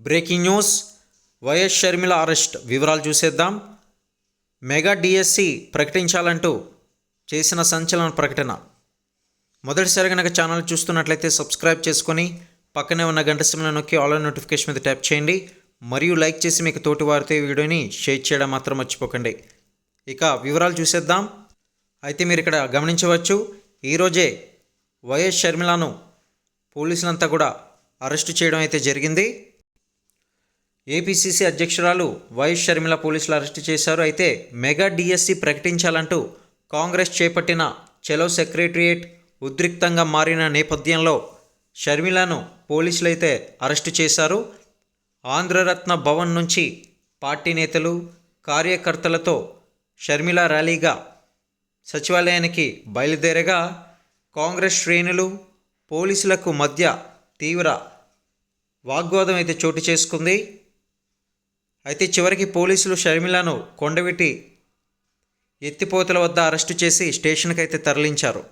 Breaking news YS Sharmila arrest. వివరాలు చూసేద్దాం. Mega DSC ప్రకటించాలంటూ చేసిన సంచలన ప్రకటన. మొదటిసారి కనుక ఛానల్ చూస్తున్నట్లయితే సబ్స్క్రైబ్ చేసుకొని పక్కనే ఉన్న గంట సిమ్లో నొక్కి ఆల్ నోటిఫికేషన్ మీద ట్యాప్ చేయండి. మరియు లైక్ చేసి మీకు తోటి వారితో ఈ వీడియోని షేర్ చేయడం మాత్రం మర్చిపోకండి. ఇక వివరాలు చూసేద్దాం. అయితే మీరు ఇక్కడ గమనించవచ్చు ఈరోజే వైఎస్ షర్మిలను పోలీసులంతా కూడా అరెస్టు చేయడం అయితే జరిగింది. ఏపీసీసీ అధ్యక్షురాలు వైఎస్ షర్మిల పోలీసులు అరెస్టు చేశారు. అయితే మెగా డిఎస్సి ప్రకటించాలంటూ కాంగ్రెస్ చేపట్టిన చెలో సెక్రటరియేట్ ఉద్రిక్తంగా మారిన నేపథ్యంలో షర్మిలను పోలీసులైతే అరెస్టు చేశారు. ఆంధ్రరత్న భవన్ నుంచి పార్టీ నేతలు కార్యకర్తలతో షర్మిల ర్యాలీగా సచివాలయానికి బయలుదేరగా కాంగ్రెస్ శ్రేణులు పోలీసులకు మధ్య తీవ్ర వాగ్వాదం అయితే చోటు చేసుకుంది. అయితే చివరికి పోలీసులు షర్మిలను కొండవిటి ఎత్తిపోతల వద్ద అరెస్టు చేసి స్టేషన్కి అయితే తరలించారు.